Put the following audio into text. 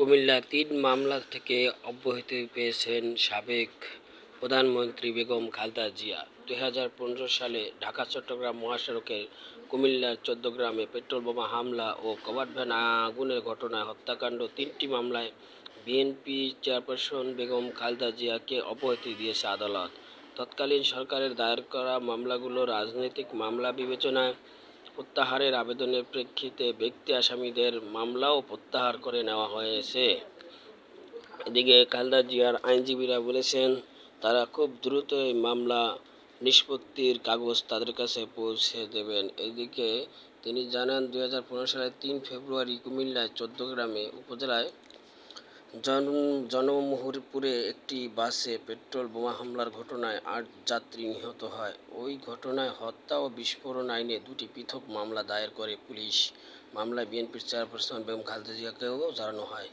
কুমিল্লা তিন মামলা থেকে অব্যাহতি পেয়েছেন সাবেক প্রধানমন্ত্রী বেগম খালদা জিয়া। দুই হাজার পনেরো সালে ঢাকা, চট্টগ্রাম মহাসড়কের কুমিল্লার চোদ্দগ্রামে পেট্রোল বোমা হামলা ও কভার্ড ভ্যান আগুনের ঘটনায় হত্যাকাণ্ড তিনটি মামলায় বিএনপি চেয়ারপারসন বেগম খালদা জিয়াকে অব্যাহতি দিয়েছে আদালত। তৎকালীন সরকারের দায়ের করা মামলাগুলো রাজনৈতিক মামলা বিবেচনায় প্রত্যাহারের আবেদনের প্রেক্ষিতে ব্যক্তি আসামিদের মামলাও প্রত্যাহার করে নেওয়া হয়েছে। এদিকে খালদা জিয়ার আইনজীবীরা বলেছেন, তারা খুব দ্রুত এই মামলা নিষ্পত্তির কাগজ তাদের কাছে পৌঁছে দেবেন। এদিকে তিনি জানান, দুই হাজার পনেরো সালের তিন ফেব্রুয়ারি কুমিল্লায় চোদ্দ গ্রামে উপজেলায় জনমুহুরপুরে একটি বাসে পেট্রোল বোমা হামলার ঘটনায় আট যাত্রী নিহত হয়। ওই ঘটনায় হত্যা ও বিস্ফোরণ আইনে দুটি পৃথক মামলা দায়ের করে পুলিশ। মামলায় বিএনপির চেয়ারপারসন বেগম খালেদা জিয়াকেও জানানো হয়।